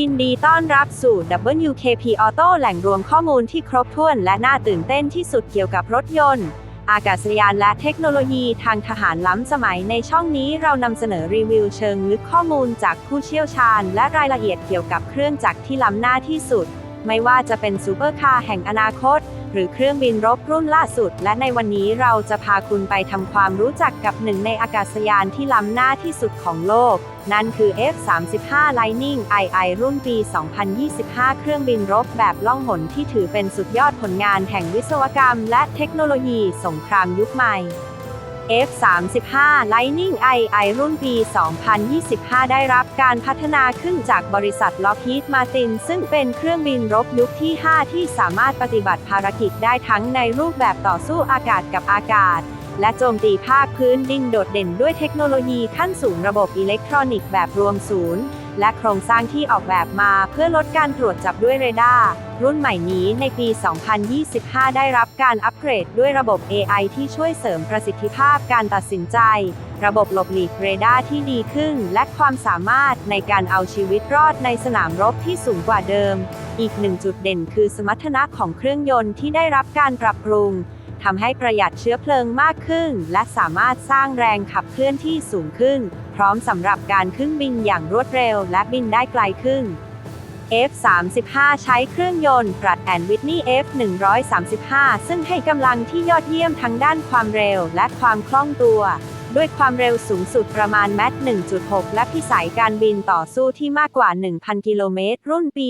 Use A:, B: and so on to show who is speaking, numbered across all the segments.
A: ยินดีต้อนรับสู่ WKP Auto แหล่งรวมข้อมูลที่ครบถ้วนและน่าตื่นเต้นที่สุดเกี่ยวกับรถยนต์ อากาศยานและเทคโนโลยีทางทหารล้ำสมัยในช่องนี้เรานำเสนอรีวิวเชิงลึกข้อมูลจากผู้เชี่ยวชาญ และรายละเอียดเกี่ยวกับเครื่องจักรที่ล้ำหน้าที่สุด ไม่ว่าจะเป็นซูเปอร์คาร์แห่งอนาคต หรือเครื่องบินรบรุ่นล่าสุด และในวันนี้เราจะพาคุณไปทำความรู้จักกับหนึ่งในอากาศยานที่ล้ำหน้าที่สุดของโลก นั่นคือ F-35 Lightning II รุ่นปี 2025 เครื่องบินรบแบบล่องหนที่ถือเป็นสุดยอดผลงานแห่งวิศวกรรม และเทคโนโลยีสงครามยุคใหม่ F-35 Lightning II รุ่นปี 2025 ได้รับการพัฒนาขึ้นจากบริษัท Lockheed Martin ซึ่งเป็นเครื่องบินรบยุคที่ 5 ที่สามารถปฏิบัติภารกิจได้ทั้งในรูปแบบต่อสู้อากาศกับอากาศ และโจมตีภาคพื้นดินโดดเด่นด้วยเทคโนโลยีขั้นสูงระบบอิเล็กทรอนิกส์แบบรวมศูนย์ และโครงสร้างที่ออกแบบมาเพื่อลดการตรวจจับด้วยเรดาร์รุ่นใหม่นี้ในปี 2025 ได้รับการอัปเกรดด้วยระบบ AI ที่ช่วยเสริมประสิทธิภาพการตัดสินใจ ระบบหลบหลีกเรดาร์ที่ดีขึ้น และความสามารถในการเอาชีวิตรอดในสนามรบที่สูงกว่าเดิม อีกหนึ่งจุดเด่นคือสมรรถนะของเครื่องยนต์ที่ได้รับการปรับปรุงทำให้ประหยัดเชื้อเพลิงมากขึ้น และสามารถสร้างแรงขับเคลื่อนที่สูงขึ้น พร้อมสำหรับการขึ้นบินอย่างรวดเร็วและบินได้ไกลขึ้น F-35 ใช้เครื่องยนต์ Pratt Whitney F-135 ซึ่งให้กำลังที่ยอดเยี่ยมทั้งด้านความเร็วและความคล่องตัว ด้วยความเร็วสูงสุดประมาณแมตช์1.6 และพิสัยการบินต่อสู้ที่มากกว่า 1,000 กิโลเมตร รุ่นปี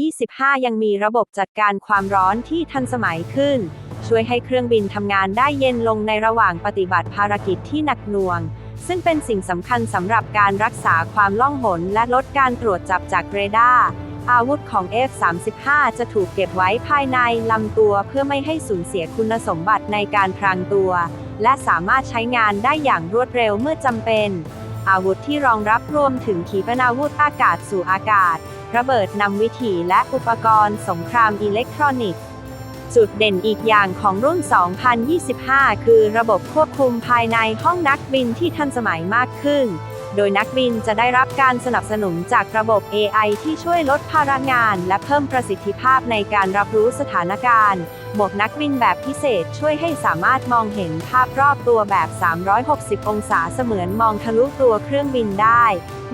A: 2025 ยังมีระบบจัดการความร้อนที่ทันสมัยขึ้น ช่วยให้เครื่องบินทำงานได้เย็นลงในระหว่างปฏิบัติภารกิจที่หนักหน่วง ซึ่งเป็นสิ่งสำคัญสำหรับการรักษาความล่องหนและลดการตรวจจับจากเรดาร์อาวุธของ F-35 จะถูกเก็บไว้ภายในลำตัวเพื่อไม่ให้สูญเสียคุณสมบัติในการพรางตัว และสามารถใช้งานได้อย่างรวดเร็วเมื่อจำเป็น อาวุธที่รองรับรวมถึงขีปนาวุธอากาศสู่อากาศ ระเบิดนำวิถีและอุปกรณ์สงครามอิเล็กทรอนิกส์ จุดเด่นอีกอย่างของรุ่น 2025 คือระบบควบคุมภายในห้องนักบินที่ทันสมัยมากขึ้น โดยนักบินจะได้รับการสนับสนุนจากระบบ AI ที่ช่วยลดภาระงาน และเพิ่มประสิทธิภาพในการรับรู้สถานการณ์ หมวกนักบินแบบพิเศษช่วยให้สามารถมองเห็นภาพรอบตัวแบบ 360 องศาเสมือนมองทะลุตัวเครื่องบินได้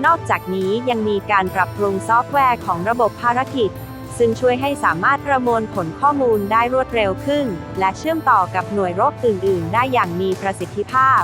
A: นอกจากนี้ยังมีการปรับปรุงซอฟต์แวร์ของระบบภารกิจ ซึ่งช่วยให้สามารถประมวลผลข้อมูลได้รวดเร็วขึ้น และเชื่อมต่อกับหน่วยรบอื่น ๆ ได้อย่างมีประสิทธิภาพ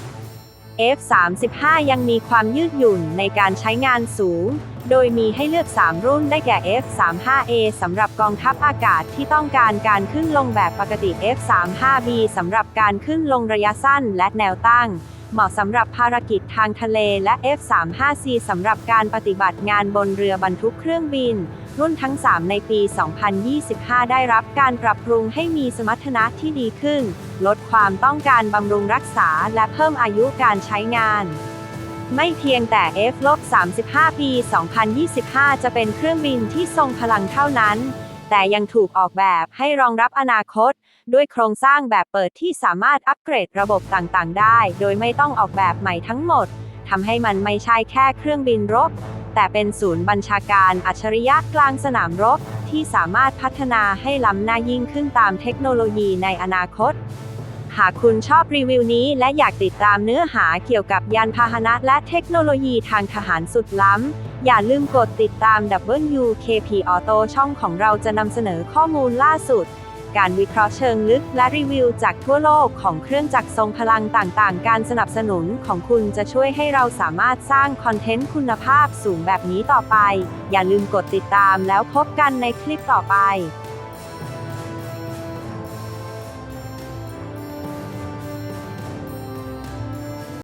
A: F-35 ยังมีความยืดหยุ่นในการใช้งานสูง โดยมีให้เลือก 3 รุ่นได้แก่ F-35A สำหรับกองทัพอากาศที่ต้องการการขึ้นลงแบบปกติ F-35B สำหรับการขึ้นลงระยะสั้นและแนวตั้ง เหมาะสำหรับภารกิจทางทะเลและ F-35C สำหรับการปฏิบัติงานบนเรือบรรทุกเครื่องบิน รุ่นทั้ง 3 ในปี 2025 ได้รับการปรับปรุงให้มีสมรรถนะที่ดีขึ้น ลดความต้องการบำรุงรักษาและเพิ่มอายุการใช้งาน ไม่เพียงแต่ F-35 ปี 2025 จะเป็นเครื่องบินที่ทรงพลังเท่านั้น แต่ยังถูกออกแบบให้รองรับอนาคต ด้วยโครงสร้างแบบเปิดที่สามารถอัปเกรดระบบต่างๆ ได้ โดยไม่ต้องออกแบบใหม่ทั้งหมดทำให้มันไม่ใช่แค่เครื่องบินรบ แต่เป็นศูนย์บัญชาการอัจฉริยะกลางสนามรบ ที่สามารถพัฒนาให้ล้ำหน้ายิ่งขึ้นตามเทคโนโลยีในอนาคต หากคุณชอบรีวิวนี้และอยากติดตามเนื้อหาเกี่ยวกับยานพาหนะและเทคโนโลยีทางทหารสุดล้ำ อย่าลืมกดติดตาม WKP Auto ช่องของเราจะนำเสนอข้อมูลล่าสุด การวิเคราะห์เชิงลึกและรีวิวจากทั่วโลกของเครื่องจักรทรงพลังต่างๆ การสนับสนุนของคุณจะช่วยให้เราสามารถสร้างคอนเทนต์คุณภาพสูงแบบนี้ต่อไป อย่าลืมกดติดตามแล้วพบกันในคลิปต่อไป